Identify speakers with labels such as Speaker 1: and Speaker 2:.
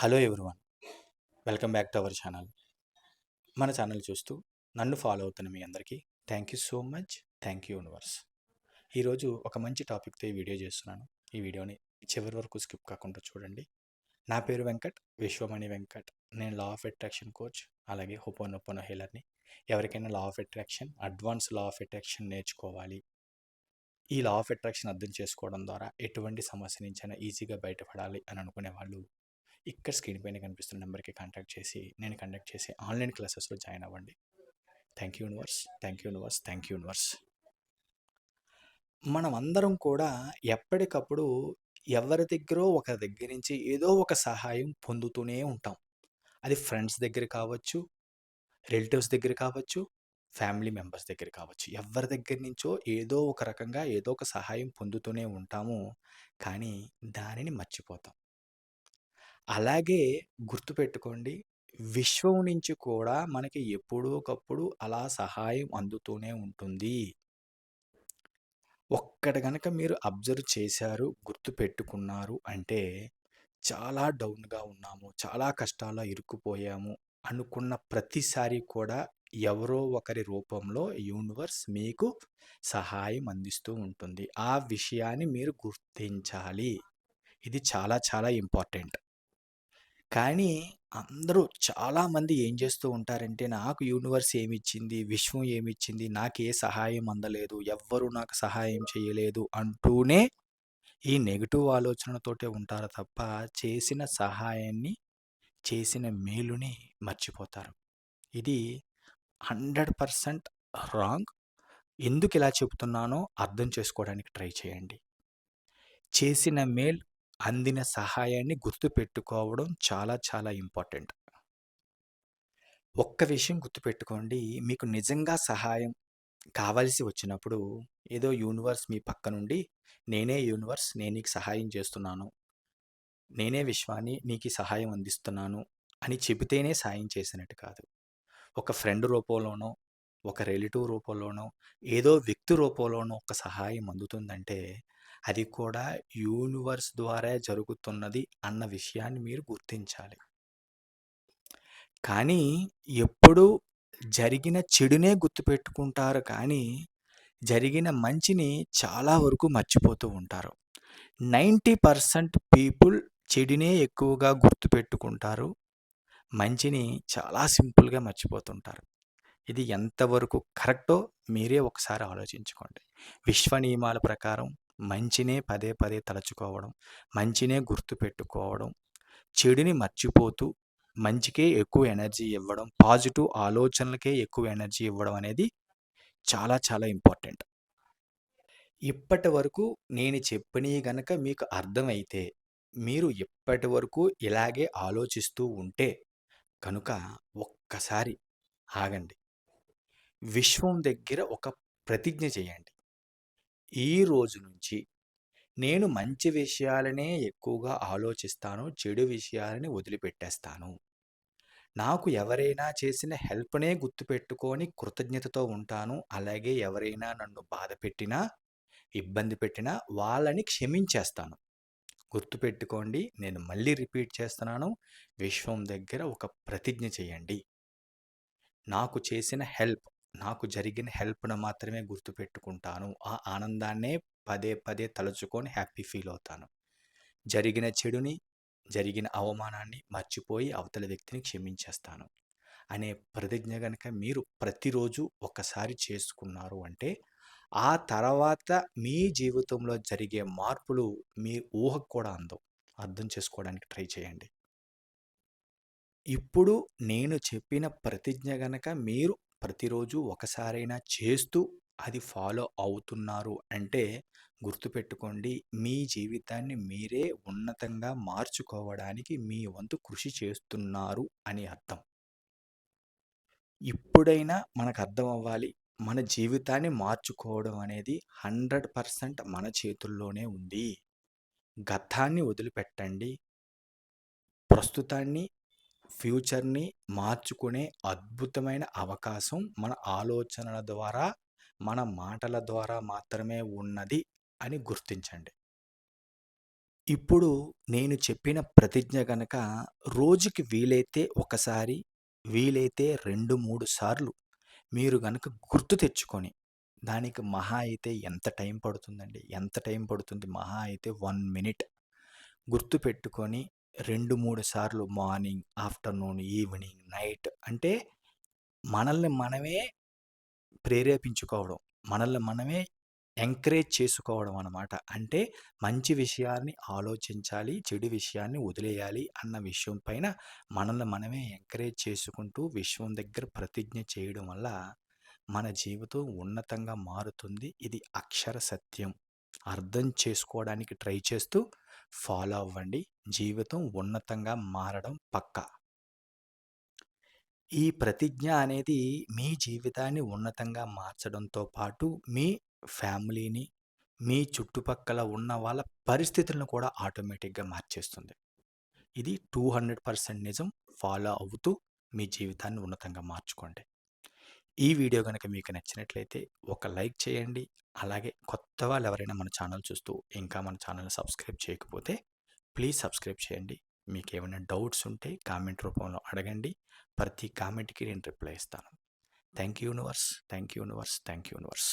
Speaker 1: Hello everyone. Welcome back to our channel. మన channel చూస్తూ నన్ను ఫాలో అవుతున్న మీ అందరికీ thank you so much. Thank you universe. ఈరోజు ఒక మంచి టాపిక్తో ఈ వీడియో చేస్తున్నాను. ఈ వీడియోని చివరి వరకు స్కిప్ కాకుండా చూడండి. నా పేరు వెంకట్ విశ్వమణి వెంకట్. నేను లా ఆఫ్ అట్రాక్షన్ కోచ్ అలాగే హుపోనొప్పనో హీలర్ని. ఎవరికైనా law of attraction advance law of attraction నేర్చుకోవాలి. ఈ లా ఆఫ్ అట్రాక్షన్ అర్థం చేసుకోవడం ద్వారా ఎటువంటి సమస్య నుంచైనా ఈజీగా బయటపడాలి అని అనుకునే వాళ్ళు ఇక్కడ స్క్రీన్ పైన కనిపిస్తున్న నెంబర్కి కాంటాక్ట్ చేసి నేను కండక్ట్ చేసే ఆన్లైన్ క్లాసెస్లో జాయిన్ అవ్వండి. Thank you universe thank you universe thank you universe. మనం అందరం కూడా ఎప్పటికప్పుడు ఎవరి దగ్గర ఒకరి దగ్గర నుంచి ఏదో ఒక సహాయం పొందుతూనే ఉంటాం. అది ఫ్రెండ్స్ దగ్గర కావచ్చు రిలేటివ్స్ దగ్గర కావచ్చు ఫ్యామిలీ మెంబర్స్ దగ్గర కావచ్చు. ఎవరి దగ్గర నుంచో ఏదో ఒక రకంగా ఏదో ఒక సహాయం పొందుతూనే ఉంటాము కానీ దానిని మర్చిపోతాం. అలాగే గుర్తుపెట్టుకోండి. విశ్వం నుంచి కూడా మనకి ఎప్పుడో ఒకప్పుడు అలా సహాయం అందుతూనే ఉంటుంది. ఒక్కటి గనక మీరు అబ్జర్వ్ చేశారు గుర్తుపెట్టుకున్నారు అంటే చాలా డౌన్గా ఉన్నాము చాలా కష్టాల్లో ఇరుక్కుపోయాము అనుకున్న ప్రతిసారి కూడా ఎవరో ఒకరి రూపంలో యూనివర్స్ మీకు సహాయం అందిస్తూ ఉంటుంది. ఆ విషయాన్ని మీరు గుర్తించాలి. ఇది చాలా చాలా ఇంపార్టెంట్. కానీ అందరూ చాలామంది ఏం చేస్తూ ఉంటారంటే నాకు యూనివర్స్ ఏమిచ్చింది విశ్వం ఏమిచ్చింది నాకు ఏ సహాయం అందలేదు ఎవ్వరూ నాకు సహాయం చేయలేదు అంటూనే ఈ నెగిటివ్ ఆలోచనతోటే ఉంటారు తప్ప చేసిన సహాయాన్ని చేసిన మేలుని మర్చిపోతారు. ఇది హండ్రెడ్ పర్సెంట్ రాంగ్. ఎందుకు ఇలా చెబుతున్నానో అర్థం చేసుకోవడానికి ట్రై చేయండి. చేసిన మేల్ అందిన సహాయాన్ని గుర్తుపెట్టుకోవడం చాలా చాలా ఇంపార్టెంట్. ఒక్క విషయం గుర్తుపెట్టుకోండి. మీకు నిజంగా సహాయం కావాల్సి వచ్చినప్పుడు ఏదో యూనివర్స్ మీ పక్క నుండి నేనే యూనివర్స్ నేను నీకు సహాయం చేస్తున్నాను. నేనే విశ్వాన్ని నీకు సహాయం అందిస్తున్నాను అని చెబితేనే సాయం చేసినట్టు కాదు. ఒక ఫ్రెండ్ రూపంలోనో ఒక రిలేటివ్ రూపంలోనో ఏదో వ్యక్తి రూపంలోనో ఒక సహాయం అందుతుందంటే అది కూడా యూనివర్స్ ద్వారా జరుగుతున్నది అన్న విషయాన్ని మీరు గుర్తించాలి. కానీ ఎప్పుడు జరిగిన చెడునే గుర్తుపెట్టుకుంటారు కానీ జరిగిన మంచిని చాలా వరకు మర్చిపోతూ ఉంటారు. నైంటీ పర్సెంట్ పీపుల్ చెడునే ఎక్కువగా గుర్తుపెట్టుకుంటారు. మంచిని చాలా సింపుల్గా మర్చిపోతుంటారు. ఇది ఎంతవరకు కరెక్టో మీరే ఒకసారి ఆలోచించుకోండి. విశ్వ నియమాల ప్రకారం మంచినే పదే పదే తలచుకోవడం మంచినే గుర్తుపెట్టుకోవడం చెడుని మర్చిపోతూ మంచికే ఎక్కువ ఎనర్జీ ఇవ్వడం పాజిటివ్ ఆలోచనలకే ఎక్కువ ఎనర్జీ ఇవ్వడం అనేది చాలా చాలా ఇంపార్టెంట్. ఇప్పటి వరకు నేను చెప్పినవి గనక మీకు అర్థమైతే మీరు ఇప్పటి వరకు ఇలాగే ఆలోచిస్తూ ఉంటే కనుక ఒక్కసారి ఆగండి. విశ్వం దగ్గర ఒక ప్రతిజ్ఞ చేయండి. ఈ రోజు నుంచి నేను మంచి విషయాలనే ఎక్కువగా ఆలోచిస్తాను చెడు విషయాలని వదిలిపెట్టేస్తాను. నాకు ఎవరైనా చేసిన హెల్ప్నే గుర్తుపెట్టుకొని కృతజ్ఞతతో ఉంటాను. అలాగే ఎవరైనా నన్ను బాధ పెట్టినా ఇబ్బంది పెట్టినా వాళ్ళని క్షమించేస్తాను. గుర్తుపెట్టుకోండి నేను మళ్ళీ రిపీట్ చేస్తున్నాను. విశ్వం దగ్గర ఒక ప్రతిజ్ఞ చేయండి. నాకు చేసిన హెల్ప్ నాకు జరిగిన హెల్ప్ను మాత్రమే గుర్తుపెట్టుకుంటాను. ఆ ఆనందాన్నే పదే పదే తలుచుకొని హ్యాపీ ఫీల్ అవుతాను. జరిగిన చెడుని జరిగిన అవమానాన్ని మర్చిపోయి అవతల వ్యక్తిని క్షమించేస్తాను. అనే ప్రతిజ్ఞ కనుక మీరు ప్రతిరోజు ఒకసారి చేసుకున్నారు అంటే ఆ తర్వాత మీ జీవితంలో జరిగే మార్పులు మీ ఊహకు కూడా అందం అర్థం చేసుకోవడానికి ట్రై చేయండి. ఇప్పుడు నేను చెప్పిన ప్రతిజ్ఞ గనక మీరు ప్రతిరోజు ఒకసారైనా చేస్తూ అది ఫాలో అవుతున్నారు అంటే గుర్తుపెట్టుకోండి మీ జీవితాన్ని మీరే ఉన్నతంగా మార్చుకోవడానికి మీ వంతు కృషి చేస్తున్నారు అని అర్థం. ఇప్పుడైనా మనకు అర్థం అవ్వాలి మన జీవితాన్ని మార్చుకోవడం అనేది హండ్రెడ్ పర్సెంట్ మన చేతుల్లోనే ఉంది. గతాన్ని వదిలిపెట్టండి ప్రస్తుతాన్ని ఫ్యూచర్ని మార్చుకునే అద్భుతమైన అవకాశం మన ఆలోచనల ద్వారా మన మాటల ద్వారా మాత్రమే ఉన్నది అని గుర్తించండి ఇప్పుడు నేను చెప్పిన ప్రతిజ్ఞ గనక రోజుకి వీలైతే ఒకసారి, వీలైతే 2, 3 సార్లు మీరు గనక గుర్తు తెచ్చుకొని, దానికి మహా అయితే ఎంత టైం పడుతుందండి? ఎంత టైం పడుతుంది? మహా అయితే వన్ మినిట్. గుర్తు పెట్టుకొని 2, 3 సార్లు మార్నింగ్, ఆఫ్టర్‌నూన్, ఈవినింగ్, నైట్ అంటే మనల్ని మనమే ప్రేరేపించుకోవడం. మనల్ని మనమే ఎంకరేజ్ చేసుకోవడం అనమాట. అంటే మంచి విషయాన్ని ఆలోచించాలి, చెడు విషయాన్ని వదిలేయాలి అన్న విషయం పైన మనల్ని మనమే ఎంకరేజ్ చేసుకుంటూ విశ్వం దగ్గర ప్రతిజ్ఞ చేయడం వల్ల మన జీవితం ఉన్నతంగా మారుతుంది. ఇది అక్షర సత్యం. అర్థం చేసుకోవడానికి ట్రై చేస్తూ ఫాలో అవ్వండి. జీవితం ఉన్నతంగా మారడం పక్కా. ఈ ప్రతిజ్ఞ అనేది మీ జీవితాన్ని ఉన్నతంగా మార్చడంతో పాటు మీ ఫ్యామిలీని, మీ చుట్టుపక్కల ఉన్న వాళ్ళ పరిస్థితులను కూడా ఆటోమేటిక్‌గా మార్చేస్తుంది. ఇది 200% నిజం. ఫాలో అవుతూ మీ జీవితాన్ని ఉన్నతంగా మార్చుకోండి. ఈ వీడియో గనక మీకు నచ్చినట్లయితే ఒక లైక్ చేయండి. అలాగే కొత్త వాళ్ళు ఎవరైనా మన ఛానల్ చూస్తూ ఇంకా మన ఛానల్‌ని సబ్స్క్రైబ్ చేయకపోతే ప్లీజ్ సబ్స్క్రైబ్ చేయండి. మీకు ఏమైనా డౌట్స్ ఉంటే కామెంట్ రూపంలో అడగండి. ప్రతి కామెంట్‌కి నేను రిప్లై ఇస్తాను. Thank you universe. Thank you universe. Thank you universe.